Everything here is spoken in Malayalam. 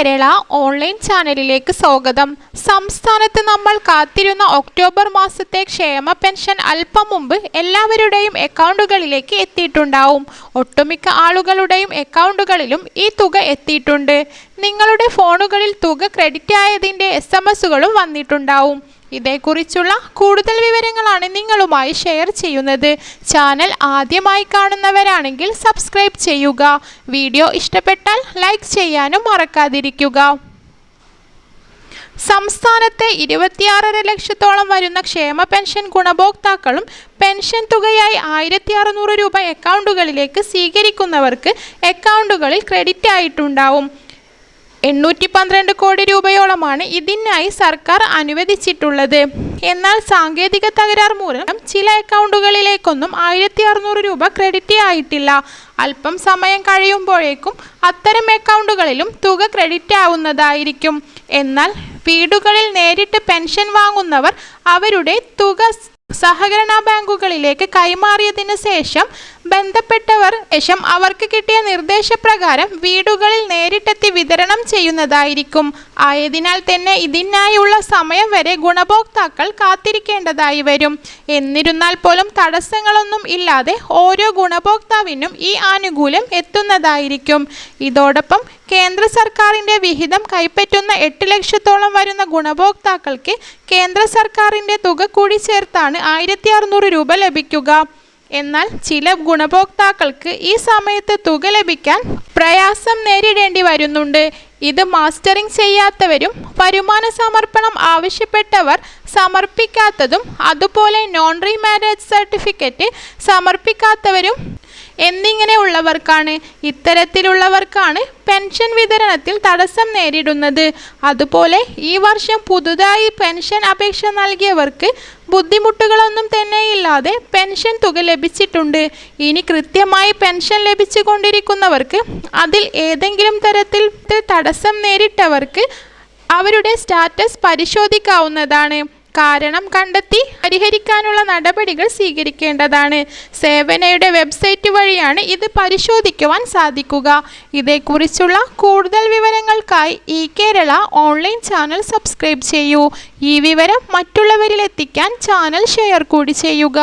കേരള ഓൺലൈൻ ചാനലിലേക്ക് സ്വാഗതം. സംസ്ഥാനത്ത് നമ്മൾ കാത്തിരുന്ന ഒക്ടോബർ മാസത്തെ ക്ഷേമ പെൻഷൻ അല്പം മുമ്പ് എല്ലാവരുടെയും അക്കൗണ്ടുകളിലേക്ക് എത്തിയിട്ടുണ്ടാവും. ഒട്ടുമിക്ക ആളുകളുടെയും അക്കൗണ്ടുകളിലും ഈ തുക എത്തിയിട്ടുണ്ട്. നിങ്ങളുടെ ഫോണുകളിൽ തുക ക്രെഡിറ്റ് ആയതിന്റെ എസ് വന്നിട്ടുണ്ടാവും. ഇതേക്കുറിച്ചുള്ള കൂടുതൽ വിവരങ്ങളാണ് നിങ്ങളുമായി ഷെയർ ചെയ്യുന്നത്. ചാനൽ ആദ്യമായി കാണുന്നവരാണെങ്കിൽ സബ്സ്ക്രൈബ് ചെയ്യുക. വീഡിയോ ഇഷ്ടപ്പെട്ടാൽ ലൈക്ക് ചെയ്യാനും മറക്കാതിരിക്കുക. സംസ്ഥാനത്തെ ഇരുപത്തിയാറര ലക്ഷത്തോളം വരുന്ന ക്ഷേമ പെൻഷൻ ഗുണഭോക്താക്കളും പെൻഷൻ തുകയായി ആയിരത്തി അറുന്നൂറ് രൂപ അക്കൗണ്ടുകളിലേക്ക് സ്വീകരിക്കുന്നവർക്ക് അക്കൗണ്ടുകളിൽ ക്രെഡിറ്റ് ആയിട്ടുണ്ടാവും. എണ്ണൂറ്റി പന്ത്രണ്ട് കോടി രൂപയോളമാണ് ഇതിനായി സർക്കാർ അനുവദിച്ചിട്ടുള്ളത്. എന്നാൽ സാങ്കേതിക തകരാർ മൂലം ചില അക്കൗണ്ടുകളിലേക്കൊന്നും ആയിരത്തി അറുന്നൂറ് രൂപ ക്രെഡിറ്റ് ആയിട്ടില്ല. അല്പം സമയം കഴിയുമ്പോഴേക്കും അത്തരം അക്കൗണ്ടുകളിലും തുക ക്രെഡിറ്റ് ആവുന്നതായിരിക്കും. എന്നാൽ വീടുകളിൽ നേരിട്ട് പെൻഷൻ വാങ്ങുന്നവർ അവരുടെ തുക സഹകരണ ബാങ്കുകളിലേക്ക് കൈമാറിയതിനു ശേഷം ബന്ധപ്പെട്ടവർ ശേഷം അവർക്ക് കിട്ടിയ നിർദ്ദേശപ്രകാരം വീടുകളിൽ നേരിട്ടെത്തി വിതരണം ചെയ്യുന്നതായിരിക്കും. ആയതിനാൽ തന്നെ ഇതിനായുള്ള സമയം വരെ ഗുണഭോക്താക്കൾ കാത്തിരിക്കേണ്ടതായി വരും. എന്നിരുന്നാൽ പോലും തടസ്സങ്ങളൊന്നും ഇല്ലാതെ ഓരോ ഗുണഭോക്താവിനും ഈ ആനുകൂല്യം എത്തുന്നതായിരിക്കും. ഇതോടൊപ്പം കേന്ദ്ര സർക്കാരിന്റെ വിഹിതം കൈപ്പറ്റുന്ന എട്ട് ലക്ഷത്തോളം വരുന്ന ഗുണഭോക്താക്കൾക്ക് കേന്ദ്ര സർക്കാരിന്റെ തുക കൂടി ചേർത്താണ് ആയിരത്തി രൂപ ലഭിക്കുക. എന്നാൽ ചില ഗുണഭോക്താക്കൾക്ക് ഈ സമയത്ത് തുക ലഭിക്കാൻ പ്രയാസം നേരിടേണ്ടി വരുന്നുണ്ട്. ഇത് മാസ്റ്ററിംഗ് ചെയ്യാത്തവരും വരുമാന സമർപ്പണം ആവശ്യപ്പെട്ടവർ സമർപ്പിക്കാത്തതും അതുപോലെ നോൺ റീമാരേജ് സർട്ടിഫിക്കറ്റ് സമർപ്പിക്കാത്തവരും എന്നിങ്ങനെ ഉള്ളവർക്കാണ് ഇത്തരത്തിലുള്ളവർക്കാണ് പെൻഷൻ വിതരണത്തിൽ തടസ്സം നേരിടുന്നത്. അതുപോലെ ഈ വർഷം പുതുതായി പെൻഷൻ അപേക്ഷ നൽകിയവർക്ക് ബുദ്ധിമുട്ടുകളൊന്നും തന്നെയില്ലാതെ പെൻഷൻ തുക ലഭിച്ചിട്ടുണ്ട്. ഇനി കൃത്യമായി പെൻഷൻ ലഭിച്ചു കൊണ്ടിരിക്കുന്നവർക്ക് അതിൽ ഏതെങ്കിലും തരത്തിൽ തടസ്സം നേരിട്ടവർക്ക് അവരുടെ സ്റ്റാറ്റസ് പരിശോധിക്കാവുന്നതാണ്. കാരണം കണ്ടെത്തി പരിഹരിക്കാനുള്ള നടപടികൾ സ്വീകരിക്കേണ്ടതാണ്. സേവനയുടെ വെബ്സൈറ്റ് വഴിയാണ് ഇത് പരിശോധിക്കുവാൻ സാധിക്കുക. ഇതേക്കുറിച്ചുള്ള കൂടുതൽ വിവരങ്ങൾക്കായി ഈ കേരള ഓൺലൈൻ ചാനൽ സബ്സ്ക്രൈബ് ചെയ്യൂ. ഈ വിവരം മറ്റുള്ളവരിൽ എത്തിക്കാൻ ചാനൽ ഷെയർ കൂടി ചെയ്യുക.